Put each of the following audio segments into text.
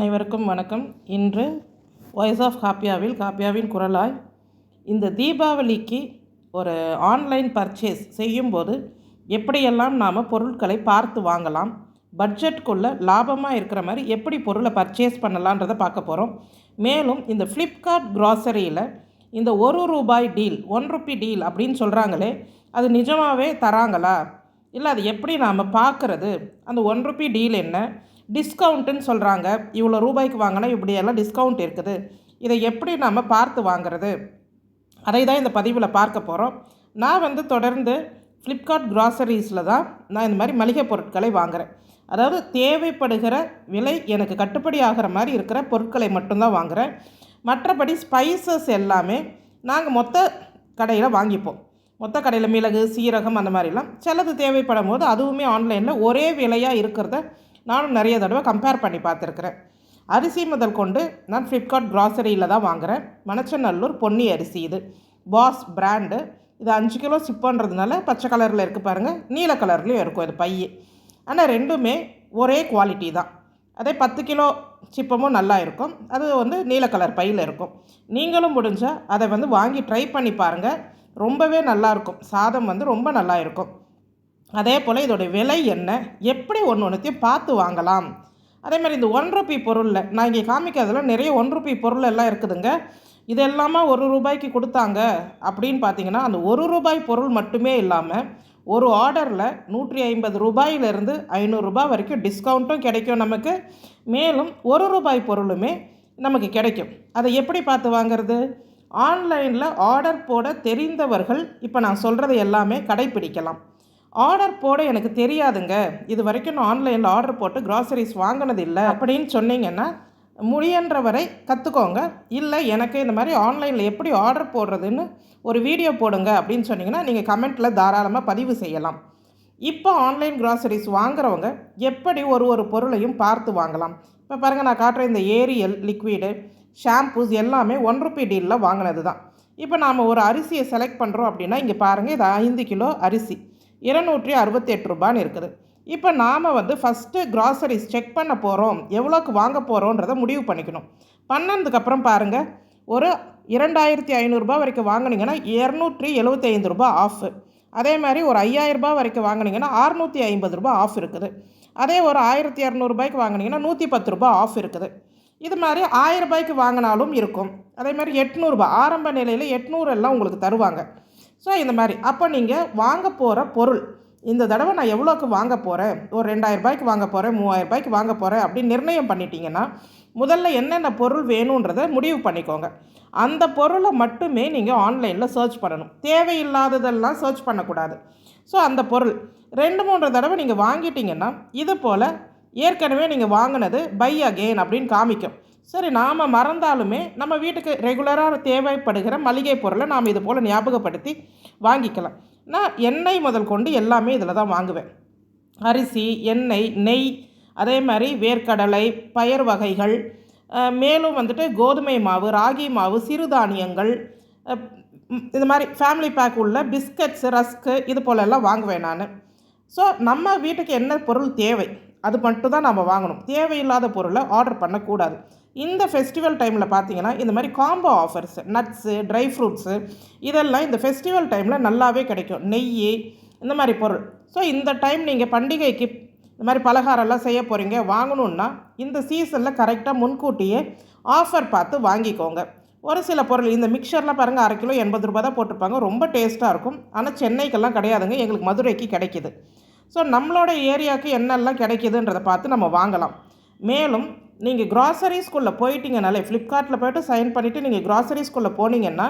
அனைவருக்கும் வணக்கம். இன்று வாய்ஸ் ஆஃப் காப்பியாவில் காப்பியாவின் குரலாய் இந்த தீபாவளிக்கு ஒரு ஆன்லைன் பர்ச்சேஸ் செய்யும்போது எப்படியெல்லாம் நாம் பொருட்களை பார்த்து வாங்கலாம் பட்ஜெட்குள்ளே லாபமாக இருக்கிற மாதிரி எப்படி பொருளை பர்ச்சேஸ் பண்ணலான்றதை பார்க்க போகிறோம் மேலும் இந்த ஃப்ளிப்கார்ட் க்ராசரியில் இந்த ஒரு ரூபாய் டீல் ஒன் ருப்பி டீல் அப்படின்னு சொல்கிறாங்களே அது நிஜமாகவே தராங்களா? இல்லை அது எப்படி நாம் பார்க்குறது? அந்த ஒன் ருப்பி டீல் என்ன? டிஸ்கவுண்ட்டுன்னு சொல்கிறாங்க இவ்வளோ ரூபாய்க்கு வாங்கினா இப்படியெல்லாம் டிஸ்கவுண்ட் இருக்குது. இதை எப்படி நாம் பார்த்து வாங்குறது? அதை தான் இந்த பதிவில் பார்க்க போகிறோம் நான் வந்து தொடர்ந்து ஃப்ளிப்கார்ட் க்ராசரிஸில் தான் நான் இந்த மாதிரி மளிகை பொருட்களை வாங்குகிறேன் அதாவது தேவைப்படுகிற விலை எனக்கு கட்டுப்படி ஆகிற மாதிரி இருக்கிற பொருட்களை மட்டும்தான் வாங்குகிறேன் மற்றபடி ஸ்பைசஸ் எல்லாமே நாங்கள் மொத்த கடையில் வாங்கிப்போம். மொத்த கடையில் மிளகு சீரகம் அந்த மாதிரிலாம். சிலது தேவைப்படும் போது அதுவுமே ஆன்லைனில் ஒரே விலையாக இருக்கிறத நானும் நிறைய தடவை கம்பேர் பண்ணி பார்த்துருக்குறேன். அரிசி முதல் கொண்டு நான் ஃப்ளிப்கார்ட் க்ராசரியில் தான் வாங்குகிறேன் மணச்சநல்லூர் பொன்னி அரிசி இது. பாஸ் பிராண்டு இது அஞ்சு கிலோ சிப்பன்றதுனால பச்சை கலரில் இருக்குது பாருங்கள் நீல கலர்லேயும் இருக்கும் இது பைய ஆனால் ரெண்டுமே ஒரே குவாலிட்டி தான். அதே பத்து கிலோ சிப்பமும் நல்லா இருக்கும். அது வந்து நீல கலர் பையில் இருக்கும். நீங்களும் முடிஞ்சால் அதை வந்து வாங்கி ட்ரை பண்ணி பாருங்கள் ரொம்பவே நல்லாயிருக்கும் சாதம் வந்து ரொம்ப நல்லா இருக்கும். அதே போல் இதோடைய விலை என்ன? எப்படி ஒன்று ஒன்றுத்தையும் பார்த்து வாங்கலாம். அதே மாதிரி இந்த ஒன் ருபி பொருளில் நான் இங்கே காமிக்கிறதுல நிறைய ஒன் ருபி பொருள் எல்லாம் இருக்குதுங்க. இது எல்லாமே ஒரு ரூபாய்க்கு கொடுத்தாங்க அப்படின்னு பார்த்தீங்கன்னா அந்த ஒரு ரூபாய் பொருள் மட்டுமே இல்லாமல் ஒரு ஆர்டரில் நூற்றி ஐம்பது ரூபாயிலிருந்து ஐநூறுரூபா வரைக்கும் டிஸ்கவுண்ட்டும் கிடைக்கும் நமக்கு. மேலும் ஒரு ரூபாய் பொருளுமே நமக்கு கிடைக்கும். அதை எப்படி பார்த்து வாங்குறது? ஆன்லைனில் ஆர்டர் போட தெரிந்தவர்கள் இப்போ நான் சொல்கிறது எல்லாமே கடைப்பிடிக்கலாம். ஆர்டர் போட எனக்கு தெரியாதுங்க. இது வரைக்கும் நான் ஆன்லைனில் ஆர்டர் போட்டு க்ராசரிஸ் வாங்கினது இல்லை அப்படின்னு சொன்னீங்கன்னா முடியன்ற வரை கற்றுக்கோங்க இல்லை எனக்கு இந்த மாதிரி ஆன்லைனில் எப்படி ஆர்டர் போடுறதுன்னு ஒரு வீடியோ போடுங்க அப்படின்னு சொன்னிங்கன்னா நீங்கள் கமெண்ட்டில் தாராளமாக பதிவு செய்யலாம். இப்போ ஆன்லைன் க்ராசரிஸ் வாங்குறவங்க எப்படி ஒரு ஒரு பொருளையும் பார்த்து வாங்கலாம். இப்போ பாருங்கள் நான் காட்டுற இந்த ஏரியல் லிக்விடு ஷாம்பூஸ் எல்லாமே ஒன் ருபி டீலில் வாங்கினது தான் இப்போ நாம் ஒரு அரிசியை செலக்ட் பண்ணுறோம் அப்படின்னா இங்கே பாருங்கள் இது ஐந்து கிலோ அரிசி. இருநூற்றி அறுபத்தெட்டு ரூபான்னு இருக்குது. இப்போ நாம் வந்து ஃபஸ்ட்டு க்ராசரிஸ் செக் பண்ண போகிறோம் எவ்வளோக்கு வாங்க போகிறோன்றதை முடிவு பண்ணிக்கணும். பண்ணதுக்கப்புறம் பாருங்கள் ஒரு இரண்டாயிரத்தி ஐநூறுரூபா வரைக்கும் வாங்கினீங்கன்னா இரநூற்றி எழுபத்தி ஐந்து ரூபா ஆஃபு அதே மாதிரி ஒரு ஐயாயிரரூபா வரைக்கும் வாங்கினீங்கன்னா அறுநூற்றி ஐம்பது ரூபா ஆஃப் இருக்குது. அதே ஒரு ஆயிரத்தி இரநூறுபாய்க்கு வாங்கினீங்கன்னா நூற்றி பத்து ரூபா ஆஃப் இருக்குது. இது மாதிரி ஆயிரம் ரூபாய்க்கு வாங்கினாலும் இருக்கும். அதே மாதிரி எட்நூறுபா ஆரம்ப நிலையில் எட்நூறு எல்லாம் உங்களுக்கு தருவாங்க. ஸோ இந்த மாதிரி. அப்போ நீங்கள் வாங்க போகிற பொருள். இந்த தடவை நான் எவ்வளோக்கு வாங்க போகிறேன் ஒரு ரெண்டாயிரம் ரூபாய்க்கு வாங்க போகிறேன் மூவாயிரரூபாய்க்கு வாங்க போகிறேன் அப்படின்னு நிர்ணயம் பண்ணிட்டீங்கன்னா முதல்ல என்னென்ன பொருள் வேணுன்றதை முடிவு பண்ணிக்கோங்க. அந்த பொருளை மட்டுமே நீங்கள் ஆன்லைனில் சர்ச் பண்ணணும். தேவையில்லாததெல்லாம் சர்ச் பண்ணக்கூடாது. ஸோ அந்த பொருள். ரெண்டு மூன்று தடவை நீங்கள் வாங்கிட்டீங்கன்னா இது போல் ஏற்கனவே நீங்கள் வாங்கினது பை அகெயின் அப்படின்னு காமிக்கும். சரி நாம் மறந்தாலுமே நம்ம வீட்டுக்கு ரெகுலராக தேவைப்படுகிற மளிகை பொருளை நாம் இது போல் ஞாபகப்படுத்தி வாங்கிக்கலாம். நான் எண்ணெய் முதல் கொண்டு எல்லாமே இதில் தான் வாங்குவேன். அரிசி எண்ணெய் நெய் அதே மாதிரி வேர்க்கடலை பயர் வகைகள் மேலும் வந்துட்டு கோதுமை மாவு ராகி மாவு சிறுதானியங்கள் இது மாதிரி ஃபேமிலி பேக் உள்ள பிஸ்கட்ஸு ரஸ்க்கு இது போலெல்லாம் வாங்குவேன் நான். ஸோ நம்ம வீட்டுக்கு என்ன பொருள் தேவை அது மட்டும் தான் நம்ம வாங்கணும். தேவையில்லாத பொருளை ஆர்டர் பண்ணக்கூடாது. இந்த ஃபெஸ்டிவல் டைமில் பார்த்தீங்கன்னா இந்த மாதிரி combo offers nuts dry fruits இதெல்லாம் இந்த ஃபெஸ்டிவல் டைமில் நல்லாவே கிடைக்கும். நெய் இந்த மாதிரி பொருள். ஸோ இந்த டைம் நீங்கள் பண்டிகைக்கு இந்த மாதிரி பலகாரம்லாம் செய்ய போகிறீங்க வாங்கணுன்னா இந்த சீசனில் கரெக்டாக முன்கூட்டியே ஆஃபர் பார்த்து வாங்கிக்கோங்க. ஒரு சில பொருள் இந்த மிக்சர்லாம் பாருங்கள் அரை கிலோ எண்பது ரூபா தான் போட்டிருப்பாங்க. ரொம்ப டேஸ்ட்டாக இருக்கும். ஆனால் சென்னைக்கெல்லாம் கிடையாதுங்க. எங்களுக்கு மதுரைக்கு கிடைக்கிது. ஸோ நம்மளோட ஏரியாவுக்கு என்னெல்லாம் கிடைக்கிதுன்றதை பார்த்து நம்ம வாங்கலாம். மேலும் நீங்கள் க்ராசரிஸ்குள்ளே போயிட்டீங்கனாலே ஃப்ளிப்கார்ட்டில் போய்ட்டு சைன் பண்ணிவிட்டு நீங்கள் க்ராசரிஸ்குள்ளே போனீங்கன்னா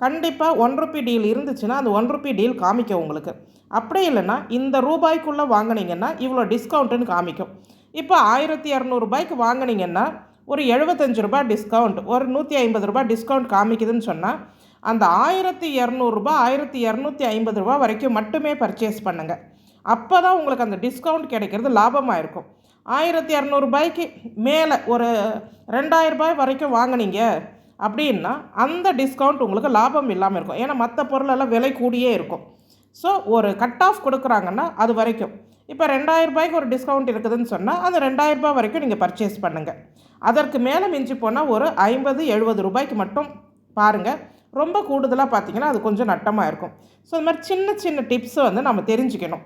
கண்டிப்பாக ஒன் ருபி டீல் இருந்துச்சுன்னா அந்த ஒன் ருபி டீல் காமிக்கும் உங்களுக்கு. அப்படி இல்லைன்னா இந்த ரூபாய்க்குள்ளே வாங்கினீங்கன்னா இவ்வளோ டிஸ்கவுண்ட்டுன்னு காமிக்கும். இப்போ ஆயிரத்தி இரநூறுபாய்க்கு வாங்கினீங்கன்னா ஒரு எழுபத்தஞ்சு ரூபாய் டிஸ்கவுண்ட் ஒரு நூற்றி ஐம்பது ரூபாய் டிஸ்கவுண்ட் காமிக்குதுன்னு சொன்னால் அந்த ஆயிரத்தி இரநூறுபா ஆயிரத்தி இரநூத்தி ஐம்பது ரூபா வரைக்கும் மட்டுமே பர்ச்சேஸ் பண்ணுங்கள் அப்போ தான் உங்களுக்கு அந்த டிஸ்கவுண்ட் கிடைக்கிறது லாபமாக இருக்கும் ஆயிரத்தி இரநூறுபாய்க்கு மேலே ஒரு ரெண்டாயிரரூபாய் வரைக்கும் வாங்கினீங்க அப்படின்னா அந்த டிஸ்கவுண்ட் உங்களுக்கு லாபம் இல்லாமல் இருக்கும். ஏன்னா மற்ற பொருளெல்லாம் விலை கூடியே இருக்கும். ஸோ ஒரு கட் ஆஃப் கொடுக்குறாங்கன்னா அது வரைக்கும். இப்போ ரெண்டாயிரரூபாய்க்கு ஒரு டிஸ்கவுண்ட் இருக்குதுன்னு சொன்னால் அந்த ரெண்டாயிரரூபா வரைக்கும் நீங்கள் பர்ச்சேஸ் பண்ணுங்கள் அதற்கு மேலே மிஞ்சி போனால் ஒரு ஐம்பது எழுபது ரூபாய்க்கு மட்டும் பாருங்கள் ரொம்ப கூடுதலாக பார்த்தீங்கன்னா அது கொஞ்சம் நட்டமாக இருக்கும். ஸோ இந்த மாதிரி சின்ன சின்ன டிப்ஸை வந்து நம்ம தெரிஞ்சுக்கணும்.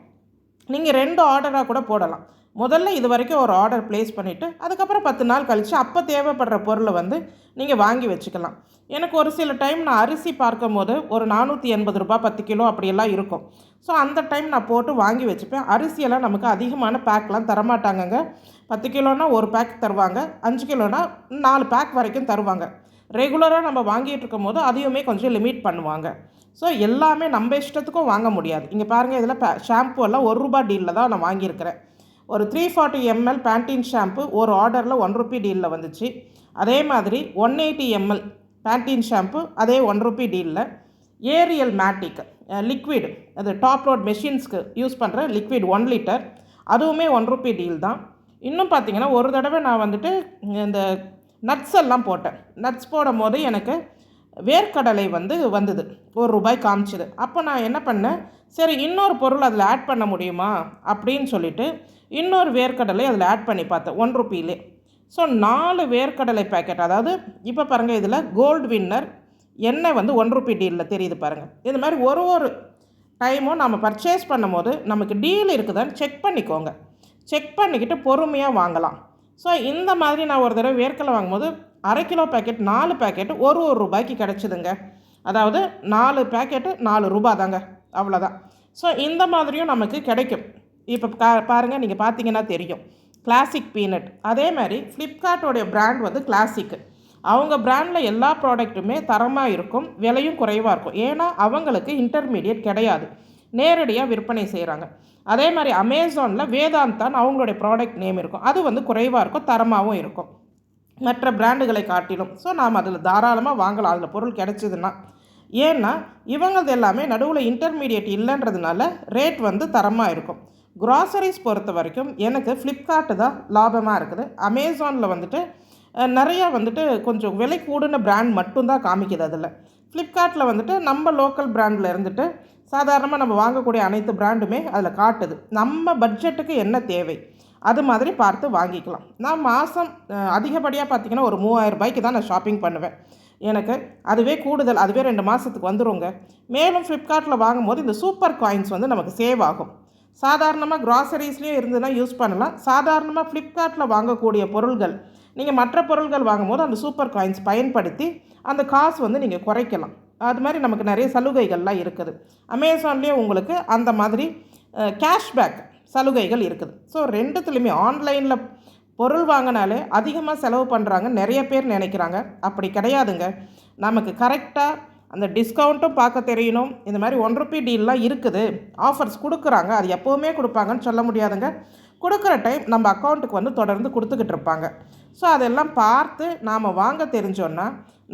நீங்கள் ரெண்டு ஆர்டராக கூட போடலாம். முதல்ல இது வரைக்கும் ஒரு ஆர்டர் ப்ளேஸ் பண்ணிவிட்டு அதுக்கப்புறம் பத்து நாள் கழித்து அப்போ தேவைப்படுற பொருளை வந்து நீங்கள் வாங்கி வச்சுக்கலாம். எனக்கு ஒரு சில டைம் நான் அரிசி பார்க்கும் போது ஒரு நானூற்றி எண்பது ரூபாய் பத்து கிலோ அப்படியெல்லாம் இருக்கும். ஸோ அந்த டைம் நான் போட்டு வாங்கி வச்சுப்பேன். அரிசியெல்லாம் நமக்கு அதிகமான பேக்லாம் தரமாட்டாங்கங்க. பத்து கிலோனா ஒரு பேக் தருவாங்க. அஞ்சு கிலோனா நாலு பேக் வரைக்கும் தருவாங்க. ரெகுலராக நம்ம வாங்கிட்டு இருக்கும் போது அதையுமே கொஞ்சம் லிமிட் பண்ணுவாங்க. ஸோ எல்லாமே நம்ம இஷ்டத்துக்கும் வாங்க முடியாது. இங்கே பாருங்கள் இதில் பே ஷாம்பு எல்லாம் ஒரு ரூபா டீலில் தான் நான் வாங்கியிருக்கிறேன். ஒரு three forty ML Pantene shampoo ஒரு ஆர்டரில் ஒன் ருபி டீலில் வந்துச்சு. அதே மாதிரி one eighty ML Pantene shampoo அதே ஒன் ருபி டீலில் ஏரியல் மேட்டிக் லிக்விட் அது டாப் ரோட் மெஷின்ஸ்க்கு யூஸ் பண்ணுற லிக்விட் ஒன் லிட்டர் அதுவுமே ஒன் ருபி டீல் தான். இன்னும் பார்த்தீங்கன்னா ஒரு தடவை நான் வந்துட்டு இந்த நட்ஸ் எல்லாம் போட்டேன். நட்ஸ் போடும் போது எனக்கு வேர்க்கடலை வந்து வந்தது. ஒரு ரூபாய் காமிச்சிது. அப்போ நான் என்ன பண்ணேன்? சரி இன்னொரு பொருள் அதில் ஆட் பண்ண முடியுமா? அப்படின்னு சொல்லிட்டு இன்னொரு வேர்க்கடலை அதில் ஆட் பண்ணி பார்த்தேன் ஒன் ருப்பியிலே ஸோ நாலு வேர்க்கடலை பேக்கெட் அதாவது இப்போ பாருங்கள் இதில் கோல்டு வின்னர் எண்ணெய் வந்து ஒன் ருப்பி டீலில் தெரியுது பாருங்கள் இது மாதிரி ஒரு ஒரு டைமும் நம்ம பர்ச்சேஸ் பண்ணும்போது நமக்கு டீல் இருக்குதான்னு செக் பண்ணிக்கோங்க. செக் பண்ணிக்கிட்டு பொறுமையாக வாங்கலாம். ஸோ இந்த மாதிரி நான் ஒரு தடவை வேர்க்கடலை வாங்கும்போது அரை கிலோ பேக்கெட் நாலு பேக்கெட்டு ஒரு ஒரு ரூபாய்க்கு கிடச்சிதுங்க. அதாவது நாலு பேக்கெட்டு நாலு ரூபா தாங்க அவ்வளோதான் ஸோ இந்த மாதிரியும் நமக்கு கிடைக்கும். இப்போ கா பாருங்கள் நீங்கள் பார்த்தீங்கன்னா தெரியும். கிளாசிக் பீனட் அதே மாதிரி ஃப்ளிப்கார்ட்டோடைய பிராண்ட் வந்து கிளாசிக்கு அவங்க பிராண்டில் எல்லா ப்ராடக்ட்டுமே தரமாக இருக்கும் விலையும் குறைவாக இருக்கும். ஏன்னா அவங்களுக்கு இன்டர்மீடியட் கிடையாது. நேரடியாக விற்பனை செய்கிறாங்க அதே மாதிரி அமேசானில் வேதாந்தான் அவங்களுடைய ப்ராடக்ட் நேம் இருக்கும். அது வந்து குறைவாக இருக்கும் தரமாகவும் இருக்கும். மற்ற பிராண்டுகளை காட்டிலும். ஸோ நாம் அதில் தாராளமாக வாங்கலாம். அதில் பொருள் கிடைச்சிதுன்னா. ஏன்னா இவங்களது எல்லாமே நடுவில் இன்டர்மீடியட் இல்லைன்றதுனால ரேட் வந்து தரமாக இருக்கும். க்ராசரிஸ் பொறுத்த வரைக்கும் எனக்கு ஃப்ளிப்கார்ட்டு தான் லாபமாக இருக்குது. அமேசானில் வந்துட்டு நிறையா வந்துட்டு கொஞ்சம் விலை கூடின பிராண்ட் மட்டும்தான் காமிக்குது அதில். ஃப்ளிப்கார்ட்டில் வந்துட்டு நம்ம லோக்கல் பிராண்டில் இருந்துட்டு சாதாரணமாக நம்ம வாங்கக்கூடிய அனைத்து பிராண்டுமே அதில் காட்டுது. நம்ம பட்ஜெட்டுக்கு என்ன தேவை? அது மாதிரி பார்த்து வாங்கிக்கலாம். நான் மாதம் அதிகப்படியாக பார்த்தீங்கன்னா ஒரு மூவாயிரம் ரூபாய்க்கு தான் நான் ஷாப்பிங் பண்ணுவேன். எனக்கு அதுவே கூடுதல் அதுவே ரெண்டு மாதத்துக்கு வந்துருங்க. மேலும் ஃப்ளிப்கார்ட்டில் வாங்கும்போது இந்த சூப்பர் காயின்ஸ் வந்து நமக்கு சேவ் ஆகும். சாதாரணமாக க்ராசரிஸ்லேயும் இருந்ததுன்னா யூஸ் பண்ணலாம். சாதாரணமாக ஃப்ளிப்கார்ட்டில் வாங்கக்கூடிய பொருள்கள் நீங்கள் மற்ற பொருள்கள் வாங்கும்போது அந்த சூப்பர் காயின்ஸ் பயன்படுத்தி அந்த காசு வந்து நீங்கள் குறைக்கலாம். அது மாதிரி நமக்கு நிறைய சலுகைகள்லாம் இருக்குது. அமேசான்லேயே உங்களுக்கு அந்த மாதிரி கேஷ்பேக் சலுகைகள் இருக்குது. ஸோ ரெண்டுத்துலேயுமே ஆன்லைனில் பொருள் வாங்கினாலே அதிகமாக செலவு பண்ணுறாங்க நிறைய பேர் நினைக்கிறாங்க. அப்படி கிடையாதுங்க. நமக்கு கரெக்டாக அந்த டிஸ்கவுண்ட்டும் பார்க்க தெரியணும். இந்த மாதிரி ஒன் ருபி டீல்லாம் இருக்குது. ஆஃபர்ஸ் கொடுக்குறாங்க. அது எப்போவுமே கொடுப்பாங்கன்னு சொல்ல முடியாதுங்க. கொடுக்குற டைம் நம்ம அக்கௌண்ட்டுக்கு வந்து தொடர்ந்து கொடுத்துக்கிட்டு இருப்பாங்க. ஸோ அதெல்லாம் பார்த்து நாம் வாங்க தெரிஞ்சோன்னா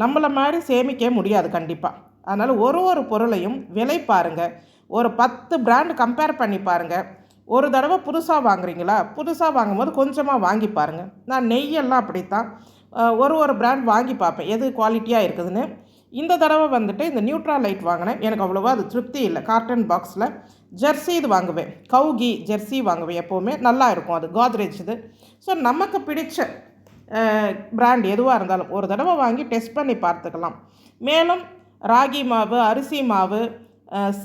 நம்மளை மாதிரி சேமிக்க முடியாது கண்டிப்பாக அதனால் ஒரு ஒரு பொருளையும் விலை பாருங்கள் ஒரு பத்து பிராண்டு கம்பேர் பண்ணி பாருங்கள் ஒரு தடவை புதுசாக வாங்குறீங்களா? புதுசாக வாங்கும்போது கொஞ்சமாக வாங்கி பாருங்கள் நான் நெய்யெல்லாம் அப்படித்தான். ஒரு ஒரு பிராண்ட் வாங்கி பார்ப்பேன். எது குவாலிட்டியாக இருக்குதுன்னு. இந்த தடவை வந்துட்டு இந்த நியூட்ரா லைட் வாங்கினேன். எனக்கு அவ்வளோவா அது திருப்தி இல்லை. கார்டன் பாக்ஸில் ஜெர்சி இது வாங்குவேன். கவுகி ஜெர்சி வாங்குவேன் எப்போவுமே. நல்லா இருக்கும் அது. கோத்ரேஜ் இது. ஸோ நமக்கு பிடிச்ச பிராண்ட் எதுவாக இருந்தாலும் ஒரு தடவை வாங்கி டெஸ்ட் பண்ணி பார்த்துக்கலாம். மேலும் ராகி மாவு அரிசி மாவு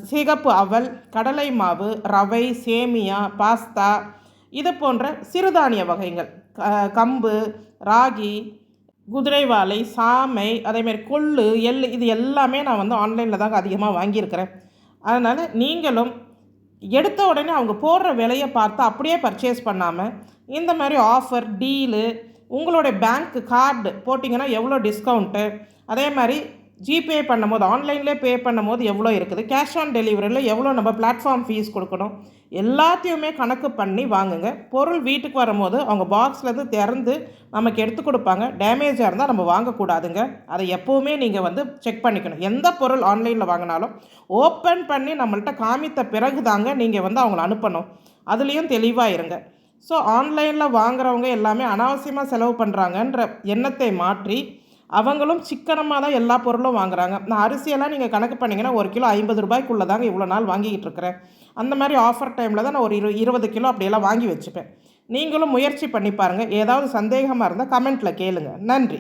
சிகப்பு அவல் கடலை மாவு ரவை சேமியா பாஸ்தா இது போன்ற சிறுதானிய வகைகள். க- கம்பு ராகி குதிரைவாலை சாமை அதேமாரி கொள்ளு எள் இது எல்லாமே நான் வந்து ஆன்லைனில் தாங்க அதிகமாக வாங்கியிருக்கிறேன். அதனால் நீங்களும் எடுத்த உடனே அவங்க போடுற விலையை பார்த்து அப்படியே பர்ச்சேஸ் பண்ணாமல் இந்த மாதிரி ஆஃபர் டீலு உங்களுடைய பேங்க்கு கார்டு போட்டிங்கன்னா எவ்வளோ டிஸ்கவுண்ட்டு அதே மாதிரி ஜிபே பண்ணும்போது ஆன்லைன்லேயே பே பண்ணும்போது எவ்வளோ இருக்குது? கேஷ் ஆன் டெலிவரியில் எவ்வளோ நம்ம பிளாட்ஃபார்ம் ஃபீஸ் கொடுக்கணும்? எல்லாத்தையுமே கணக்கு பண்ணி வாங்குங்க. பொருள் வீட்டுக்கு வரும்போது அவங்க பாக்ஸ்லேருந்து திறந்து நமக்கு எடுத்து கொடுப்பாங்க. டேமேஜாக இருந்தால் நம்ம வாங்கக்கூடாதுங்க. அதை எப்போவுமே நீங்கள் வந்து செக் பண்ணிக்கணும். எந்த பொருள் ஆன்லைனில் வாங்கினாலும் ஓப்பன் பண்ணி நம்மள்ட்ட காமித்த பிறகு தாங்க நீங்கள் வந்து அவங்கள அனுப்பணும். அதுலேயும் தெளிவாக இருங்க. ஸோ ஆன்லைனில் வாங்குறவங்க எல்லாமே அனாவசியமாக செலவு பண்ணுறாங்கன்ற எண்ணத்தை மாற்றி அவங்களும் சிக்கனமாக தான் எல்லா பொருளும் வாங்குறாங்க. நான் அரிசியெல்லாம் நீங்கள் கணக்கு பண்ணிங்கன்னா ஒரு கிலோ ஐம்பது ரூபாய்க்குள்ளே தாங்க இவ்வளோ நாள் வாங்கிக்கிட்டு இருக்கிறேன். அந்த மாதிரி ஆஃபர் டைமில் தான் நான் ஒரு இரு இருபது கிலோ அப்படியெல்லாம் வாங்கி வச்சுப்பேன். நீங்களும் முயற்சி பண்ணி பாருங்கள் ஏதாவது சந்தேகமாக இருந்தால் கமெண்ட்டில் கேளுங்கள் நன்றி.